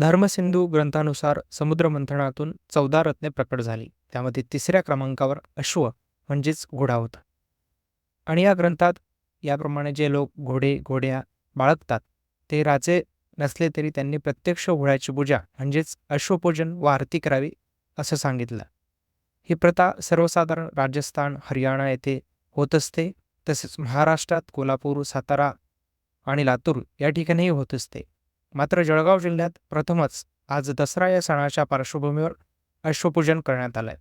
धर्मसिंधू ग्रंथानुसार समुद्रमंथनातून चौदा रत्ने प्रकट झाली. त्यामध्ये तिसऱ्या क्रमांकावर अश्व म्हणजेच घोडा होता. आणि या ग्रंथात याप्रमाणे जे लोक घोडे घोड्या बाळगतात ते राजे नसले तरी त्यांनी प्रत्यक्ष घोड्याची पूजा म्हणजेच अश्वपूजन व आरती करावी असं सांगितलं. ही प्रथा सर्वसाधारण राजस्थान हरियाणा येथे होत असते. तसेच महाराष्ट्रात कोल्हापूर सातारा आणि लातूर या ठिकाणीही होत असते. मात्र जळगाव जिल्ह्यात प्रथमच आज दसरा या सणाच्या पार्श्वभूमीवर अश्वपूजन करण्यात आलंय.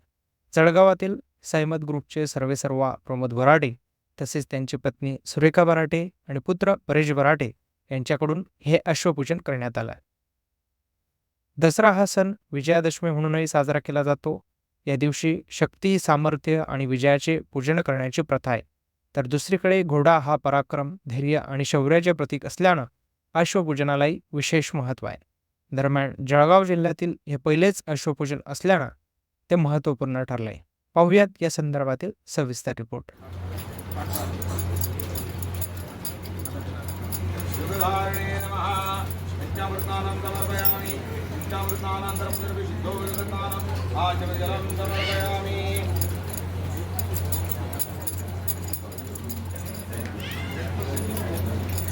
जळगावातील सैमत ग्रुपचे सर्वेसर्वा प्रमोद बराटे तसेच त्यांची पत्नी सुरेखा बराटे आणि पुत्र परेश बराटे यांच्याकडून हे अश्वपूजन करण्यात आलं दसरा हा सण विजयादशमी म्हणूनही साजरा केला जातो. या दिवशी शक्ती सामर्थ्य आणि विजयाचे पूजन करण्याची प्रथा आहे. तर दुसरीकडे घोडा हा पराक्रम धैर्य आणि शौर्याचे प्रतीक असल्यानं अश्वपूजनालाही विशेष महत्त्व आहे. दरम्यान जळगाव जिल्ह्यातील हे पहिलेच अश्वपूजन असल्यानं ते महत्त्वपूर्ण ठरलंय. पाहुयात या संदर्भातील सविस्तर रिपोर्ट. समर्पयामि.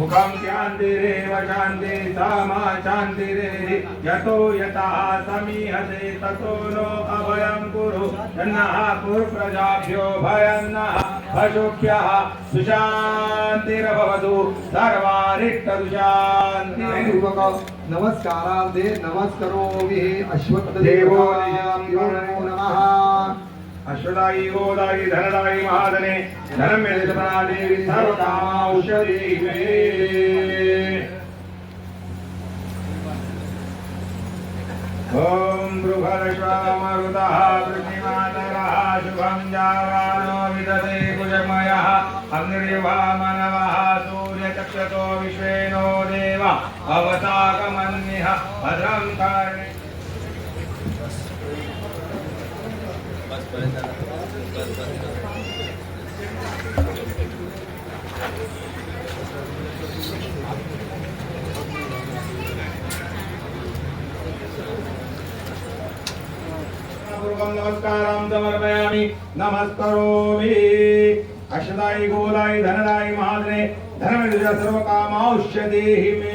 हरिणादिसाधर्मम् मुखं शान्तिरेव शान्ति सामा शान्तिरेधि यतो यतः समीहते ततो नो अभयं कुरु। यन्नः कुर्प्रजाभ्यो भयन्नः पशुभ्यः सुशान्तिरभवतु सर्वारिष्टदुशान्तिः पूर्वक नमस्कारार्थे नमस्करोमि अश्वत्थ देवो देवाय नमः। अश्वदायी गोदायी धनदायी महाधने धनम देवी सर्वकामाौषधी मे. ॐ बृहर्षमरुतः पृथिमातरः शुभं जावानो विदते कुजमयः अग्निर्वा मनवः सूर्यचक्षतो विश्वेनो देव अवताकमन्यः भद्रं कार्णे। सर्वं नमस्कारं समर्पयामि. नमस्करोमि. अशदायि गोदायि धनदायि महादने धनमिदुज सर्वकामाौषधेहि मे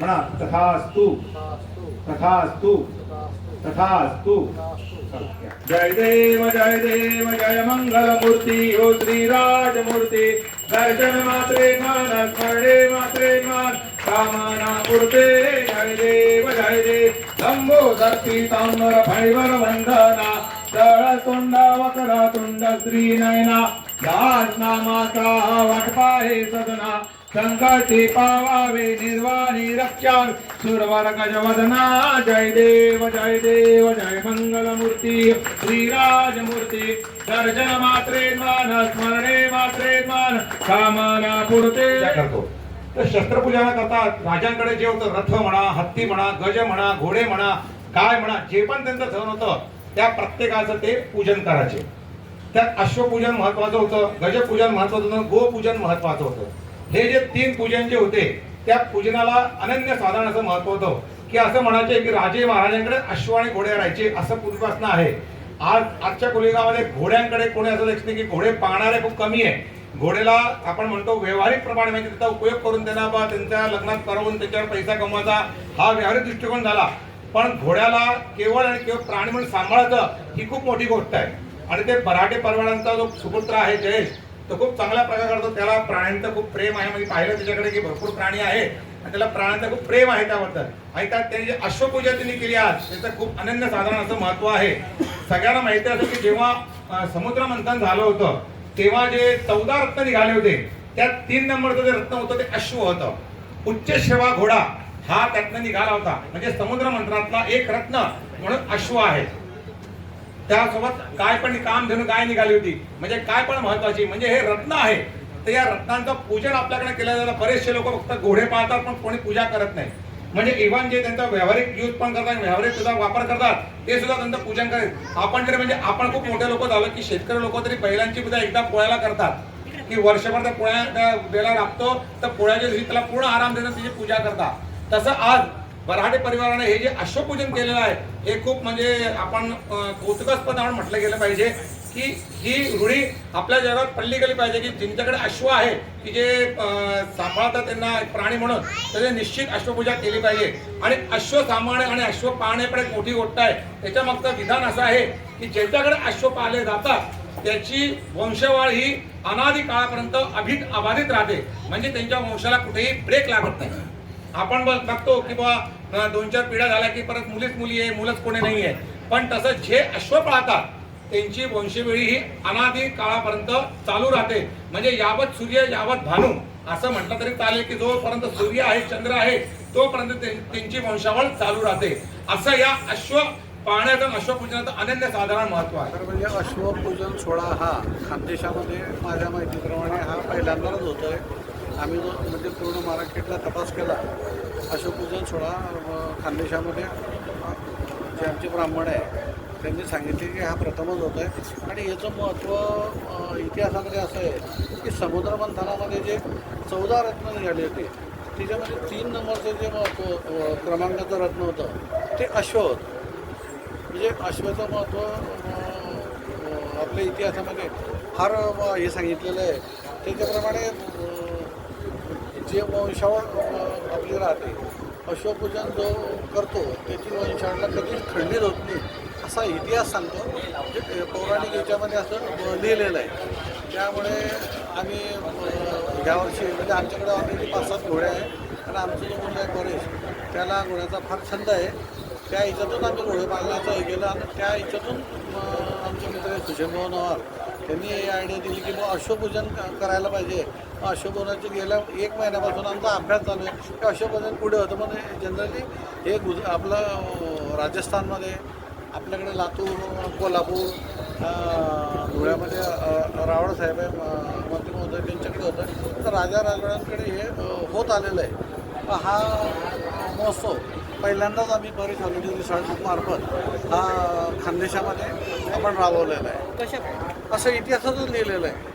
म्हणा तथास्तु. तथास्तु. तथास्तु. जय देव जय देव जय मंगल मूर्ती हो श्री राजमूर्ती. दर्शन मात्रे मान स्मरणे मात्रे मान. कामना पुरते जय देव जय देव. शंभो दत्ती तांबर फैवर वंदना तळ तोंड वकरा तुंड श्री नयना. दास नामाचा वाटपा हे सदना संकटी पावावे निर्वाणी रक्षा सुरवर गजवदना जय देव जय देव जय मंगलमूर्ती. श्रीराजमूर्ती दर्शन मात्रे मान स्मरणे मात्रे मान कामना पुरते. करतो. तर शस्त्रपूजन करतात राजांकडे जे होतं रथ म्हणा हत्ती म्हणा गज म्हणा घोडे म्हणा काय म्हणा जे पण त्यांचं धन होतं त्या प्रत्येकाचं ते पूजन करायचे. त्यात अश्वपूजन महत्वाचं होतं गजपूजन महत्वाचं होतं गोपूजन महत्वाचं होतं. हे जे तीन पूजन जे होते त्या पूजनाला अनन्य साधारण असं महत्त्व होतं की असं म्हणायचे की राजे महाराजांकडे अश्व आणि घोडे राहायचे असं पूर्वीपासून आहे. आज आजच्या कुलिगामध्ये घोड्यांकडे कोणी असं दिसते की घोडे पाहणारे खूप कमी आहे. घोड्याला आपण म्हणतो व्यावहारिक प्रमाणे म्हणजे त्याचा उपयोग करून त्यांना बा त्यांच्या लग्नात करवून त्याच्यावर पैसा कमवायचा हा व्यावहारिक दृष्टिकोन झाला. पण घोड्याला केवळ आणि केवळ प्राणी म्हणून सांभाळायचं ही खूप मोठी गोष्ट आहे. आणि ते बराटे परवानांचा जो सुपुत्र आहे जयेश तो खूप चांगल्या प्रकार करतो. त्याला प्राण्यांचं खूप प्रेम आहे. म्हणजे पाहिलं त्याच्याकडे की भरपूर प्राणी आहे आणि त्याला प्राण्यांचं खूप प्रेम आहे त्याबद्दल. आणि त्यात त्यांनी जे अश्वपूजा त्यांनी केली आज त्याचं खूप अनन्य साधारण असं महत्त्व आहे. सगळ्यांना माहिती असेल की जेव्हा समुद्र मंथन झालं होतं तेव्हा जे चौदा रत्न निघाले होते त्यात तीन नंबरचं जे रत्न होतं ते अश्व होतं. उच्च शेवा घोडा हा त्यातनं निघाला होता. म्हणजे समुद्र मंत्रातला एक रत्न म्हणून अश्व आहे. त्यासोबत काय पण काम घेऊन काय निघाली होती? म्हणजे काय पण महत्वाची म्हणजे हे रत्न आहे. तर या रत्नांचं पूजन आपल्याकडे केलं जातं. बरेचसे लोक फक्त घोडे पाळतात पण कोणी पूजा करत नाही. म्हणजे इव्हन जे त्यांचा व्यावहारिक यूज पण करतात व्यावहारिक सुद्धा वापर करतात ते सुद्धा त्यांचं पूजन करेल. आपण तरी म्हणजे आपण खूप मोठे लोक झालो की शेतकरी लोक तरी बैलांची सुद्धा एकदा पोळ्याला करतात. की वर्षभर त्या पोळ्या बेला लागतो तर पोळ्याच्या दिवशी त्याला पूर्ण आराम देणं त्याची पूजा करतात. तसं आज बराडे परिवाराने हे जे अश्वपूजन केलेलं आहे हे खूप म्हणजे आपण कौतुकास्पद म्हणून म्हटलं गेलं पाहिजे. की ही रूढी आपल्या जगात पडली गेली पाहिजे की ज्यांच्याकडे अश्व आहे की जे सापळतात सांभाळतात त्यांना प्राणी म्हणून त्याने निश्चित अश्वपूजा केली पाहिजे. आणि अश्व सांभाळणे आणि अश्व पाळणे पण एक मोठी गोष्ट आहे. त्याच्या मागचं विधान असं आहे की ज्यांच्याकडे अश्व पाळले जातात त्याची वंशवाळ ही अनादी काळापर्यंत अभित अबाधित राहते. म्हणजे त्यांच्या वंशाला कुठेही ब्रेक लागत नाही. आपण बघतो की बा दोन चार पिढ्या झाल्या की परत मुलीच मुली आहे मुलंच कोणी नाही आहे पण तसं जे अश्व पाळतात त्यांची वंशवेळी ही अनादी काळापर्यंत चालू राहते. म्हणजे यावत सूर्य यावत भानू असं म्हटलं तरी चालेल की जोपर्यंत सूर्य आहे चंद्र आहे तोपर्यंत त्यांची वंशावळ चालू राहते. असं या अश्व पाहण्याचं अश्वपूजनाचं अनन्य साधारण महत्त्व आहे. तर म्हणजे अश्वपूजन सोहळा हा खानदेशामध्ये माझ्या माहितीप्रमाणे हा पहिल्यांदाच होतोय. आम्ही जो म्हणजे पूर्ण मार्केटला तपास केला अश्वपूजन सोहळा खानदेशामध्ये जे आमचे ब्राह्मण आहे त्यांनी सांगितले की हा प्रथमच होत आहे आणि याचं महत्त्व इतिहासामध्ये असं आहे की समुद्र मंथनामध्ये जे चौदा रत्न निघाले होते त्याच्यामध्ये तीन नंबरचं जे महत्त्व क्रमांकाचं रत्न होतं ते अश्व होतं. म्हणजे अश्वाचं महत्त्व आपल्या इतिहासामध्ये फार हे सांगितलेलं आहे. त्याच्याप्रमाणे जे वंशावर आपली राहते अश्वपूजन जो करतो त्याची वंशाला कधीच खंडित होत नाही. असा इतिहास सांगतो पौराणिक याच्यामध्ये असं लिहिलेलं आहे. त्यामुळे आम्ही अं, म्हणजे आमच्याकडे ऑलरेडी पाच सात घोडे आहे आणि आमचं जो मुलगा आहे गणेश त्याला घोड्याचा फार छंद आहे. त्या ह्याच्यातून आम्ही घोडे पाळण्याचं हे केलं आणि त्या ह्याच्यातून आमचे मित्र सुशेनभाऊ नवार त्यांनी ही आयडिया दिली की मग अश्वपूजन करायला पाहिजे. मग अश्वपूजनाचे गेल्या एक महिन्यापासून आमचा अभ्यास चालू आहे. की अश्वपूजन पुढे होतं. पण जनरली हे गुज आपलं राजस्थानमध्ये आपल्याकडे लातूर कोल्हापूर धुळ्यामध्ये रावळ साहेब आहे मंत्री महोदय त्यांच्याकडे होतं. तर राजा राजवाड्यांकडे हे होत आलेलं आहे. हा महोत्सव पहिल्यांदाच आम्ही बरेच हॉलिडे रिसॉर्ट मार्फत हा खानदेशामध्ये आपण राबवलेला आहे. असं इतिहासातच लिहिलेलं आहे.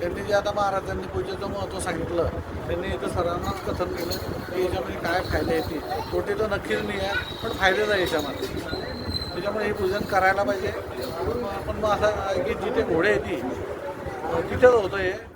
त्यांनी जे आता महाराजांनी पूजेचं महत्त्व सांगितलं त्यांनी इथं सर्वांनाच कथन केलं की याच्यामध्ये काय फायदे येतील तोटे तर नक्कीच नाही आहे पण फायदेच आहे याच्यामध्ये. त्याच्यामुळे हे पूजन करायला पाहिजे. पण मग असं की जिथे घोडे येते तिथेच होतं हे.